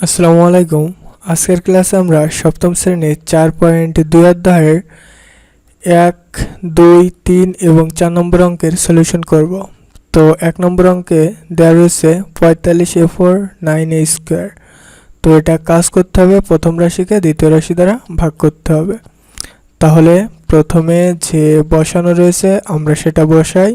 আসসালামু আলাইকুম। আজকের ক্লাসে আমরা সপ্তম শ্রেণির চার পয়েন্ট দুই অধ্যায়ের এক, দুই, তিন এবং চার নম্বর অঙ্কের সলিউশন করব। তো এক নম্বর অঙ্কে দেওয়া রয়েছে পঁয়তাল্লিশ a four, nine a square. তো এটা কাজ করতে হবে প্রথম রাশিকে দ্বিতীয় রাশি দ্বারা ভাগ করতে হবে। তাহলে প্রথমে যে বসানো রয়েছে আমরা সেটা বসাই।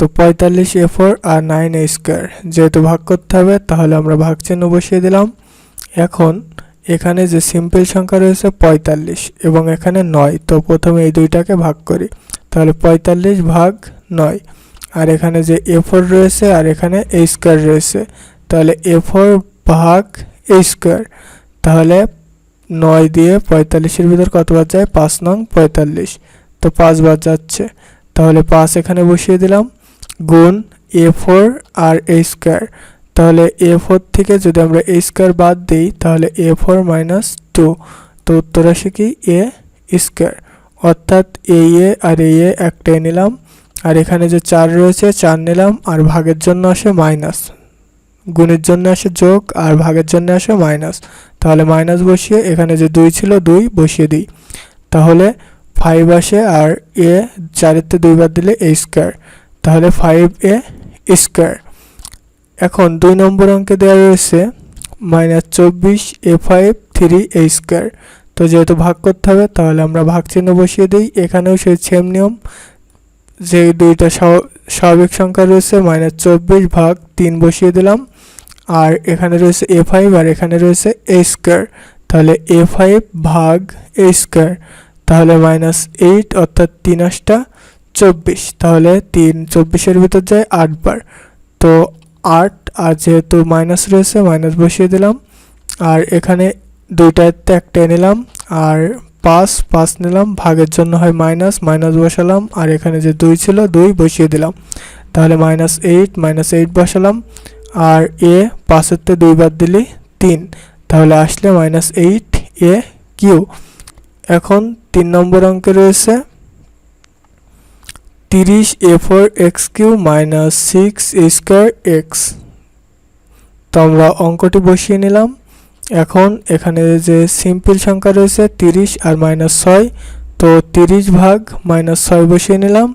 তো পঁয়তাল্লিশ এ ফোর আর নাইন এ স্কোয়ার যেহেতু ভাগ করতে হবে, তাহলে আমরা ভাগ চিহ্ন বসিয়ে দিলাম। এখন এখানে যে সিম্পল সংখ্যা রয়েছে পঁয়তাল্লিশ এবং এখানে নয়, তো প্রথমে এই দুইটাকে ভাগ করি। তাহলে পঁয়তাল্লিশ ভাগ নয়, আর এখানে যে এ ফোর রয়েছে আর এখানে এ স্কোয়ার রয়েছে। তাহলে এ ফোর ভাগ এ স্কোয়ার তাহলে নয় দিয়ে পঁয়তাল্লিশের ভিতর কত কতবার যায়? পাঁচ নং পঁয়তাল্লিশ, তো পাঁচ পাঁচবার যাচ্ছে। তাহলে পাঁচ এখানে বসিয়ে দিলাম। গুণ এ ফোর আর এ স্কোয়ার। তাহলে এ ফোর থেকে যদি আমরা এ স্কোয়ার বাদ দিই, তাহলে এ ফোর মাইনাস টু। তো উত্তর আসে কি? A square. অর্থাৎ এ এ আর এ এ একটাই নিলাম। আর এখানে যে চার রয়েছে, চার নিলাম, আর ভাগের জন্য আসে মাইনাস। গুণের জন্য আসে যোগ, আর ভাগের জন্য আসে মাইনাস। তাহলে মাইনাস বসিয়ে এখানে যে দুই ছিল, দুই বসিয়ে দিই। তাহলে ফাইভ আসে, আর এ চারেতে দুইবার দিলে এ স্কোয়ার। তাহলে ফাইভ এ স্কোয়ার এখন দুই নম্বর অঙ্কে দেওয়া রয়েছে মাইনাস চব্বিশ a five three a square তো যেহেতু ভাগ করতে হবে, তাহলে আমরা ভাগ চিহ্ন বসিয়ে দিই। এখানেও সেই সেম নিয়ম। যে দুইটা স্বাভাবিক সংখ্যা রয়েছে মাইনাস চব্বিশ ভাগ তিন বসিয়ে দিলাম। আর এখানে রয়েছে এ ফাইভ আর এখানে রয়েছে এ স্কোয়ার তাহলে এ ফাইভ ভাগ এ স্কোয়ার তাহলে মাইনাস এইট অর্থাৎ তিন আটটা। চব্বিশ, তাহলে তিন চব্বিশের ভিতর যায় আটবার। তো আট, আর যেহেতু মাইনাস রয়েছে মাইনাস বসিয়ে দিলাম। আর এখানে দুইটাতে একটা নিলাম। আর পাঁচ পাঁচ নিলাম, ভাগের জন্য হয় মাইনাস মাইনাস বসালাম। আর এখানে যে দুই ছিল, দুই বসিয়ে দিলাম। তাহলে মাইনাস এইট মাইনাস এইট বসালাম। আর এ, পাঁচেরতে দুইবার দিলি, তিন। তাহলে আসলে মাইনাস এইট এ, কিউ। এখন তিন নম্বর অঙ্কে রয়েছে তিরিশ a four x q minus six square x. তো আমরা অঙ্কটি বসিয়ে নিলাম। এখন এখানে যে সিম্পল সংখ্যা রয়েছে তিরিশ আর মাইনাস ছয়, তো তিরিশ ভাগ মাইনাস ছয় বসিয়ে নিলাম।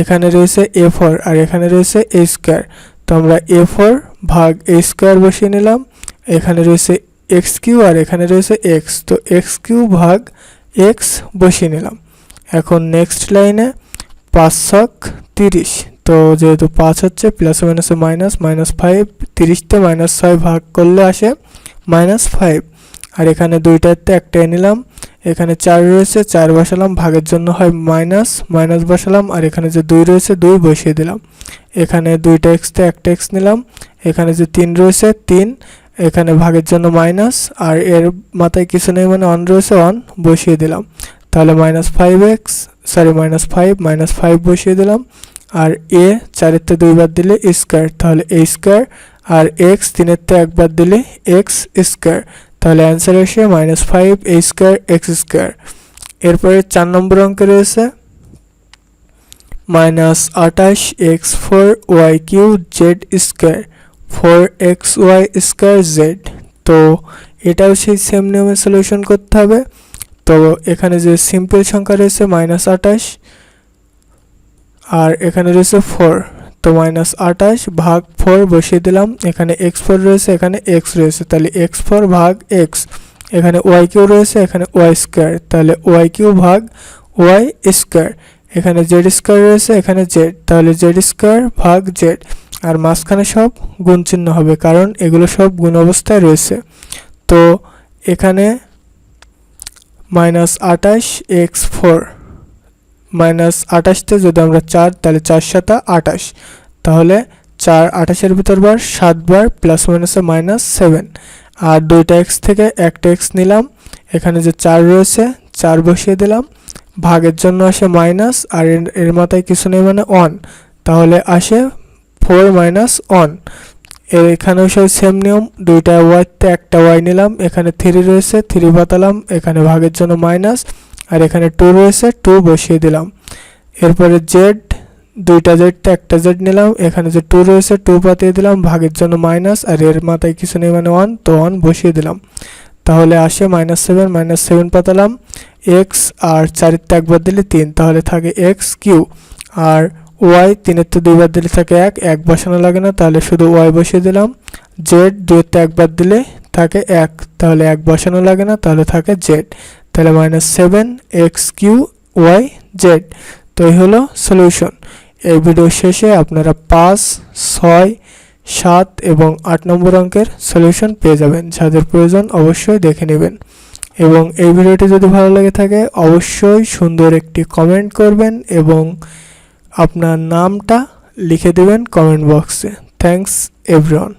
এখানে রয়েছে এ ফোর আর এখানে রয়েছে এ স্কোয়ার। তো আমরা এ ফোর ভাগ এ স্কোয়ার বসিয়ে নিলাম। এখানে রয়েছে এক্স কিউ আর এখানে রয়েছে এক্স। তো এক্স কিউ ভাগ এক্স বসিয়ে নিলাম। এখন নেক্সট লাইনে পাঁচ তিরিশ। তো যেহেতু পাঁচ হচ্ছে প্লাস মাইনাসে মাইনাস মাইনাস ফাইভ তিরিশতে মাইনাস ছয় ভাগ করলে আসে মাইনাস ফাইভ আর এখানে দুইটাতে একটাই নিলাম। এখানে চার রয়েছে, চার বসালাম, ভাগের জন্য হয় মাইনাস মাইনাস বসালাম। আর এখানে যে দুই রয়েছে, দুই বসিয়ে দিলাম। এখানে দুইটা এক্সতে একটা এক্স নিলাম। এখানে যে তিন রয়েছে, তিন। এখানে ভাগের জন্য মাইনাস আর এর মাথায় কিছু নেই মানে অন রয়েছে অন বসিয়ে দিলাম। তাহলে minus five x sorry minus five minus five বসিয়ে দিলাম। আর এ চারেরতে দুইবার দিলে স্কোয়ার তাহলে এ স্কোয়ার আর এক্স তিনেরতে একবার দিলে এক্স স্কোয়ার তাহলে অ্যান্সার এসে minus five a square x square এরপরে চার নম্বর অঙ্কে রয়েছে মাইনাস আঠাশ x four y q z square four x y square z তো এটাও সেই সেম নিয়মে সলিউশন করতে হবে। তো এখানে যে সিম্পল সংখ্যা রয়েছে মাইনাস আঠাশ আর এখানে রয়েছে ফোর তো মাইনাস আঠাশ ভাগ ফোর বসিয়ে দিলাম, এখানে এক্স ফোর রয়েছে, এখানে এক্স রয়েছে, তাহলে এক্স ফোর ভাগ এক্স এখানে ওয়াই কিউ রয়েছে, এখানে ওয়াই স্কোয়ার তাহলে ওয়াই কিউ ভাগ ওয়াই স্কোয়ার এখানে জেড স্কোয়ার রয়েছে, এখানে জেড তাহলে জেড স্কোয়ার ভাগ জেড আর মাঝখানে সব গুণ চিহ্ন হবে, কারণ এগুলো সব গুণ অবস্থায় রয়েছে, তো এখানে মাইনাস আঠাশ এক্স ফোর। মাইনাস আঠাশতে যদি আমরা চার, তাহলে চার সাতা আঠাশ। তাহলে চার আঠাশের ভিতর বার সাতবার প্লাস মাইনাসে মাইনাস সেভেন আর দুইটা এক্স থেকে একটা এক্স নিলাম। এখানে যে চার রয়েছে, চার বসিয়ে দিলাম। ভাগের জন্য আসে মাইনাস আর এর- মাথায় কিছু নেই মানে অন তাহলে আসে ফোর মাইনাস অন এখানেও সেই সেম নিয়ম, দুইটা ওয়াইতে একটা ওয়াই নিলাম, এখানে থ্রি রয়েছে থ্রি বাতালাম, এখানে ভাগের জন্য মাইনাস আর এখানে টু রয়েছে টু বসিয়ে দিলাম। এরপরে জেড দুইটা জেড তো একটা জেড নিলাম, এখানে যে টু রয়েছে টু পাতিয়ে দিলাম, ভাগের জন্য মাইনাস আর এর মাথায় কিছু নেই মানে ওয়ান তো ওয়ান বসিয়ে দিলাম। তাহলে আসে মাইনাস সেভেন মাইনাস সেভেন পাতালাম এক্স আর চারিতে একবার দিলে তিন, তাহলে থাকে এক্স কিউ। আর ওয়াই তিনের তো দুইবার দিলে থাকে এক এক বসানো লাগে না, তাহলে শুধু ওয়াই বসিয়ে দিলাম। জেড দুইতে একবার দিলে থাকে এক, তাহলে এক বসানো লাগে না, তাহলে থাকে জেড। তাহলে minus seven x q y z তো এই হলো সলিউশন এই ভিডিও শেষে আপনারা পাঁচ, ছয়, সাত এবং আট নম্বর অঙ্কের সলিউশন পেয়ে যাবেন। যাদের প্রয়োজন অবশ্যই দেখে নেবেন। এবং এই ভিডিওটি যদি ভালো লেগে থাকে, অবশ্যই সুন্দর একটি কমেন্ট করবেন এবং আপনার নামটা লিখে দেবেন কমেন্ট বক্সে থ্যাংকস এভরিওয়ান